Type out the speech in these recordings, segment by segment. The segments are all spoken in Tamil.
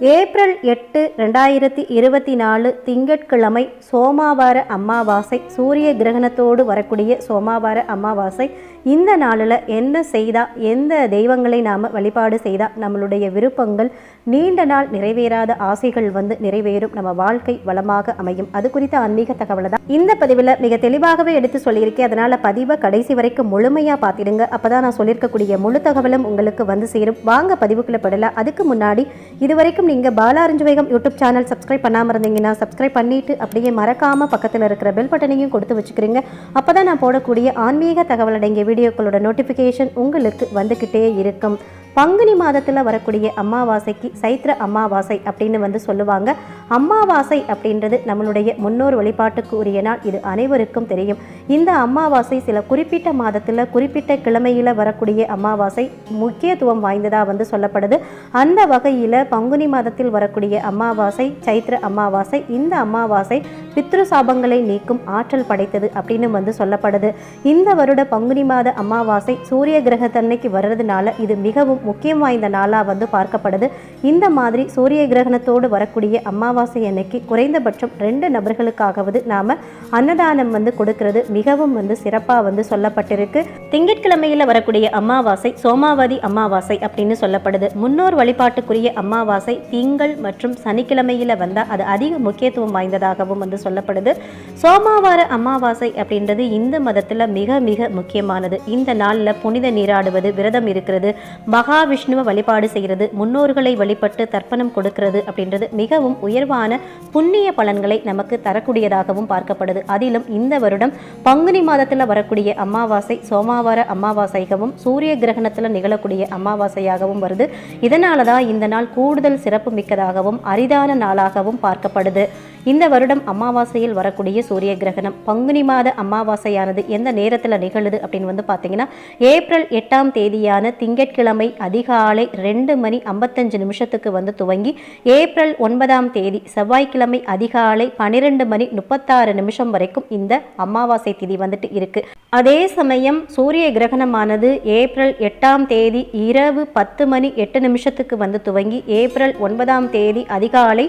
ஏப்ரல் எட்டு ரெண்டாயிரத்தி இருபத்தி நாலு திங்கட்கிழமை சோமாவார அமாவாசை சூரிய கிரகணத்தோடு வரக்கூடிய சோமாவார அமாவாசை. இந்த நாளில் என்ன செய்தால் எந்த தெய்வங்களை நாம் வழிபாடு செய்தால் நம்மளுடைய விருப்பங்கள் நீண்ட நாள் நிறைவேறாத ஆசைகள் வந்து நிறைவேறும் நம்ம வாழ்க்கை வளமாக அமையும். அது குறித்த ஆன்மீக தகவலை தான் இந்த பதிவில் மிக தெளிவாகவே எடுத்து சொல்லியிருக்கேன். அதனால் பதிவை கடைசி வரைக்கும் முழுமையாக பார்த்துடுங்க. அப்போ தான் நான் சொல்லியிருக்கக்கூடிய முழு தகவலும் உங்களுக்கு வந்து சேரும். வாங்க பதிவுக்குள்ளே படலாம் அதுக்கு முன்னாடி இதுவரைக்கும் நீங்கள் பாலாரஞ்சுவேகம் யூடியூப் சேனல் சப்ஸ்கிரைப் பண்ணாமல் இருந்தீங்கன்னா சப்ஸ்கிரைப் பண்ணிட்டு அப்படியே மறக்காமல் பக்கத்தில் இருக்கிற பெல் பட்டனையும் கொடுத்து வச்சுக்கிறீங்க. அப்போ தான் நான் போடக்கூடிய ஆன்மீக தகவல் அடங்கிய வீடியோக்களோட நோட்டிஃபிகேஷன் உங்களுக்கு வந்துக்கிட்டே இருக்கும். பங்குனி மாதத்தில் வரக்கூடிய அமாவாசைக்கு சைத்ர அமாவாசை அப்படின்னு வந்து சொல்லுவாங்க. அமாவாசை அப்படின்றது நம்மளுடைய முன்னோர் வழிபாட்டுக்கு உரிய நாள். இது அனைவருக்கும் தெரியும். இந்த அமாவாசை சில குறிப்பிட்ட மாதத்தில் குறிப்பிட்ட கிழமையில் வரக்கூடிய அமாவாசை முக்கியத்துவம் வாய்ந்ததாக வந்து சொல்லப்படுது. அந்த வகையில் பங்குனி மாதத்தில் வரக்கூடிய அமாவாசை சைத்ர அமாவாசை இந்த அமாவாசை பித்ரு சாபங்களை நீக்கும் ஆற்றல் படைத்தது அப்படின்னு வந்து சொல்லப்படுது. இந்த வருட பங்குனி மாத அமாவாசை சூரிய கிரகத்தன்னைக்கு வர்றதுனால இது மிகவும் முக்கியம் வாய்ந்த நாளாக வந்து பார்க்கப்படுது. இந்த மாதிரி சூரிய கிரகணத்தோடு வரக்கூடிய அமாவாசை அன்னைக்கு குறைந்தபட்சம் ரெண்டு நபர்களுக்காகவது நாம் அன்னதானம் வந்து கொடுக்கறது மிகவும் வந்து சிறப்பாக வந்து சொல்லப்பட்டிருக்கு. திங்கட்கிழமையில் வரக்கூடிய அமாவாசை சோமாவதி அமாவாசை அப்படின்னு சொல்லப்படுது. முன்னோர் வழிபாட்டுக்குரிய அமாவாசை திங்கள் மற்றும் சனிக்கிழமையில் வந்தால் அது அதிக முக்கியத்துவம் வாய்ந்ததாகவும் வந்து சொல்லப்படுது. சோமாவார அமாவாசை அப்படின்றது இந்த மதத்தில் மிக மிக முக்கியமானது. இந்த நாளில் புனித நீராடுவது விரதம் இருக்கிறது மகாவிஷ்ணுவை வழிபாடு செய்கிறது முன்னோர்களை வழிபட்டு தர்ப்பணம் கொடுக்கிறது அப்படின்றது மிகவும் உயர்வான புண்ணிய பலன்களை நமக்கு தரக்கூடியதாகவும் பார்க்கப்படுது. அதிலும் இந்த வருடம் பங்குனி மாதத்தில் வரக்கூடிய அமாவாசை சோமாவார அமாவாசையாகவும் சூரிய கிரகணத்தில் நிகழக்கூடிய அமாவாசையாகவும் வருது. இதனால தான் இந்த நாள் கூடுதல் சிறப்பு மிக்கதாகவும் அரிதான நாளாகவும் பார்க்கப்படுது. இந்த வருடம் அமாவாசை அமாவாசையில் வரக்கூடிய சூரிய கிரகணம். பங்குனி மாத அமாவாசையானது எந்த நேரத்தில் நிகழுது அப்படின்னு வந்து பார்த்தீங்கன்னா ஏப்ரல் எட்டாம் தேதியான திங்கட்கிழமை அதிகாலை ரெண்டு மணி ஐம்பத்தஞ்சு நிமிஷத்துக்கு வந்து துவங்கி ஏப்ரல் ஒன்பதாம் தேதி செவ்வாய்க்கிழமை அதிகாலை பன்னிரெண்டு மணி முப்பத்தாறு நிமிஷம் வரைக்கும் இந்த அமாவாசை திதி வந்துட்டு இருக்கு. அதே சமயம் சூரிய கிரகணமானது ஏப்ரல் எட்டாம் தேதி இரவு பத்து மணி எட்டு நிமிஷத்துக்கு வந்து துவங்கி ஏப்ரல் ஒன்பதாம் தேதி அதிகாலை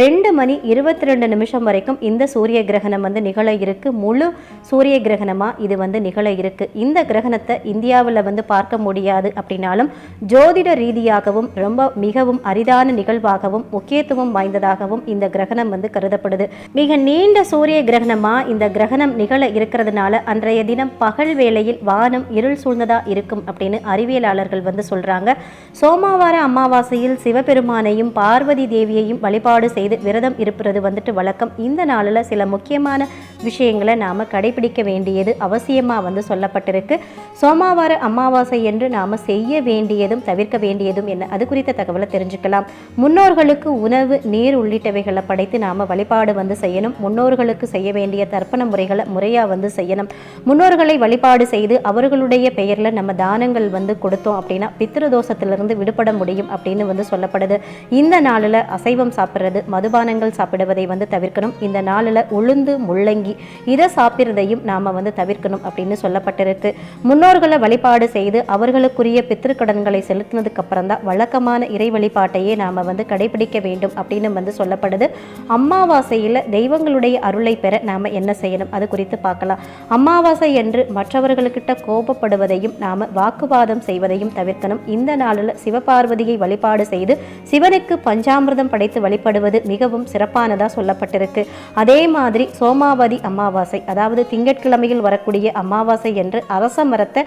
ரெண்டு மணி இருபத்தி ரெண்டு நிமிஷம் வரைக்கும் இந்த சூரிய கிரகணம் வந்து நிகழ இருக்கு. முழு சூரிய கிரகணமாக இது வந்து நிகழ இருக்கு. இந்த கிரகணத்தை இந்தியாவில் வந்து பார்க்க முடியாது அப்படின்னாலும் ஜோதிட ரீதியாகவும் ரொம்ப மிகவும் அரிதான நிகழ்வாகவும் முக்கியத்துவம் வாய்ந்ததாகவும் இந்த கிரகணம் வந்து கருதப்படுது. மிக நீண்ட சூரிய கிரகணமாக இந்த கிரகணம் நிகழ இருக்கிறதுனால அன்றைய தினம் பகல் வேளையில் வானம் இருள் சூழ்ந்ததா இருக்கும் அப்படின்னு அறிவியலாளர்கள் வந்து சொல்றாங்க. சோமாவார அமாவாசையில் சிவபெருமானையும் பார்வதி தேவியையும் வழிபாடு செய்து விரதம் இருப்பது வந்துட்டு வழக்கம். இந்த நாளில் சில முக்கியமான விஷயங்களை நாம் கடைபிடிக்க வேண்டியது அவசியமாக வந்து சொல்லப்பட்டிருக்கு. சோமாவார அமாவாசை என்று நாம் செய்ய வேண்டியதும் தவிர்க்க வேண்டியதும் என்ன? அது குறித்த தகவலை தெரிஞ்சுக்கலாம். முன்னோர்களுக்கு உணவு நீர் உள்ளிட்டவைகளை படைத்து நாம் வழிபாடு வந்து செய்யணும். முன்னோர்களுக்கு செய்ய வேண்டிய தர்ப்பண முறைகளை முறையாக வந்து செய்யணும். முன்னோர்களை வழிபாடு செய்து அவர்களுடைய பெயரில் நம்ம தானங்கள் வந்து கொடுத்தோம் அப்படின்னா பித்திருதோஷத்திலிருந்து விடுபட முடியும் அப்படின்னு வந்து சொல்லப்படுது. இந்த நாளில் அசைவம் சாப்பிட்றது மதுபானங்கள் சாப்பிடுவதை வந்து தவிர்க்கணும். இந்த நாளில் உளுந்து முள்ளங்கி இதை சாப்பிட்றதையும் நாம் வந்து தவிர்க்கணும் அப்படின்னு சொல்லப்பட்டிருக்கு. முன்னோர்களை வழிபாடு செய்து அவர்களுக்குரிய பித்திருக்கடன்களை செலுத்தினதுக்கு அப்புறம் தான் வழக்கமான இறை வழிபாட்டையே நாம் வந்து கடைபிடிக்க வேண்டும் அப்படின்னு வந்து சொல்லப்படுது. அம்மாவாசையில் தெய்வங்களுடைய அருளை பெற நாம் என்ன செய்யணும்? அது குறித்து பார்க்கலாம். அம்மாவாசை என்று மற்றவர்கள்கிட்ட கோபப்படுவதையும் நாம் வாக்குவாதம் செய்வதையும் தவிர்க்கணும். இந்த நாளில் சிவபார்வதியை வழிபாடு செய்து சிவனுக்கு பஞ்சாமிர்தம் படைத்து வழிபடுவது மிகவும் சிறப்பானதாக சொல்லப்பட்டிருக்கு. அதே மாதிரி சோமாவதி அமாவாசை அதாவது திங்கட்கிழமையில் வரக்கூடிய அமாவாசை என்று அரச மரத்தை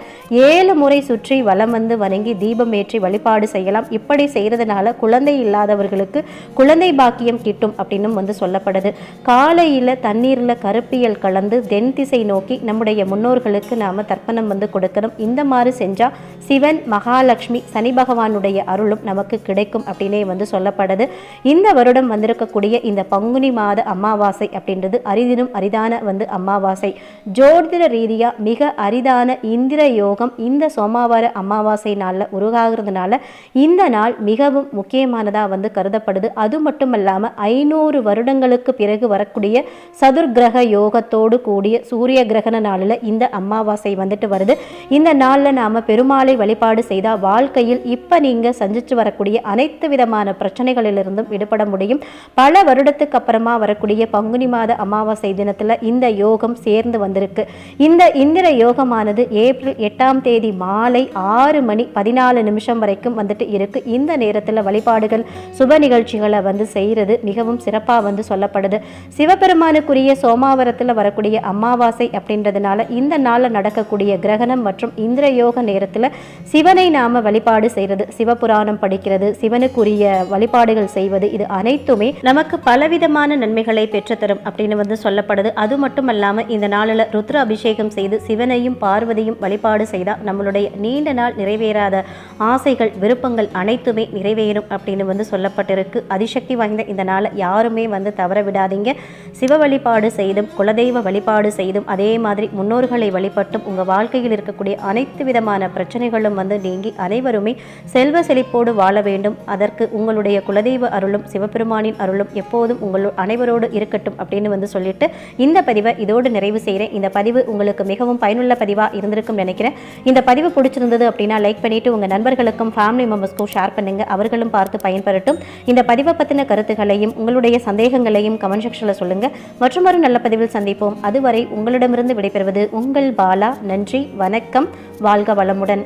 ஏழு முறை சுற்றி வலம் வந்து வணங்கி தீபம் ஏற்றி வழிபாடு செய்யலாம். இப்படி செய்கிறதுனால குழந்தை இல்லாதவர்களுக்கு குழந்தை பாக்கியம் கிட்டும் அப்படின்னும் வந்து சொல்லப்படுது. காலையில் தண்ணீரில் கருப்பியல் கலந்து தென் திசை நோக்கி நம்முடைய முன்னோர்களுக்கு நாம் தர்ப்பணம் வந்து கொடுக்கணும். இந்த மாதிரி செஞ்சால் சிவன் மகாலட்சுமி சனி பகவானுடைய அருளும் நமக்கு கிடைக்கும் அப்படின்னே வந்து சொல்லப்படுது. இந்த வருடம் வந்திருக்கக்கூடிய இந்த பங்குனி மாத அமாவாசை அப்படின்றது அரிதினும் அரிதான அரிதான வந்து அமாவாசை. ஜோதிட ரீதியாக மிக அரிதான இந்திர யோகம் இந்த சோமாவார அமாவாசை நாளில் உருவாகிறதுனால இந்த நாள் மிகவும் முக்கியமானதாக வந்து கருதப்படுது. அது மட்டும் இல்லாமல் ஐநூறு வருடங்களுக்கு பிறகு வரக்கூடிய சதுர்கிரக யோகத்தோடு கூடிய சூரிய கிரகண நாளில் இந்த அமாவாசை வந்துட்டு வருது. இந்த நாளில் நாம் பெருமாளை வழிபாடு செய்தால் வாழ்க்கையில் இப்போ நீங்கள் சந்திச்சு வரக்கூடிய அனைத்து விதமான பிரச்சனைகளிலிருந்தும் விடுபட முடியும். பல வருடத்துக்கு அப்புறமா வரக்கூடிய பங்குனி மாத அமாவாசை தினத்தில் இந்த யோகம் சேர்ந்து வந்திருக்கு. இந்த இந்திர யோகமானது ஏப்ரல் எட்டாம் தேதி மாலை ஆறு மணி பதினாலு நிமிஷம் வரைக்கும் வந்துட்டு இருக்கு. இந்த நேரத்தில் வழிபாடுகள் சுப நிகழ்ச்சிகளை வந்து செய்கிறது மிகவும் சிறப்பாக வந்து சொல்லப்படுது. சிவபெருமானுக்குரிய சோமாவரத்தில் வரக்கூடிய அமாவாசை அப்படின்றதுனால இந்த நாளில் நடக்கக்கூடிய கிரகணம் மற்றும் இந்திர யோக நேரத்தில் சிவனை நாம வழிபாடு செய்கிறது சிவபுராணம் படிக்கிறது சிவனுக்குரிய வழிபாடுகள் செய்வது இது அனைத்துமே நமக்கு பலவிதமான நன்மைகளை பெற்றுத்தரும் அப்படின்னு வந்து சொல்லப்படுது. அது மட்டும் இல்லாமல் இந்த நாளில் ருத்ர அபிஷேகம் செய்து சிவனையும் பார்வதியும் வழிபாடு செய்தால் நம்மளுடைய நீண்ட நாள் நிறைவேறாத ஆசைகள் விருப்பங்கள் அனைத்துமே நிறைவேறும் அப்படின்னு வந்து சொல்லப்பட்டிருக்கு. அதிசக்தி வாய்ந்த இந்த நாளை யாருமே வந்து தவற விடாதீங்க. சிவ வழிபாடு செய்தும் குலதெய்வ வழிபாடு செய்தும் அதே மாதிரி முன்னோர்களை வழிபட்டும் உங்கள் வாழ்க்கையில் இருக்கக்கூடிய அனைத்து விதமான பிரச்சனைகளும் வந்து நீங்கி அனைவருமே செல்வ செழிப்போடு வாழ வேண்டும். அதற்கு உங்களுடைய குலதெய்வ அருளும் சிவபெருமானின் அருளும் எப்போதும் உங்கள் அனைவரோடு இருக்கட்டும் அப்படின்னு வந்து சொல்லிட்டு இந்த பதிவை இதோடு நிறைவு செய்கிறேன். இந்த பதிவு உங்களுக்கு மிகவும் பயனுள்ள பதிவாக இருந்திருக்கும் நினைக்கிறேன். இந்த பதிவு பிடிச்சிருந்தது அப்படின்னா லைக் பண்ணிவிட்டு உங்கள் நண்பர்களுக்கும் ஃபேமிலி மெம்பர்ஸ்க்கும் ஷேர் பண்ணுங்க. அவர்களும் பார்த்து பயன்பெறட்டும். இந்த பதிவை பற்றின கருத்துக்களையும் உங்களுடைய சந்தேகங்களையும் கமெண்ட் செக்ஷனில் சொல்லுங்கள் மற்றும் ஒரு நல்ல பதிவில் சந்திப்போம். அதுவரை உங்களிடமிருந்து விடைபெறுவது உங்கள் பாலா. நன்றி வணக்கம். வாழ்க வளமுடன்.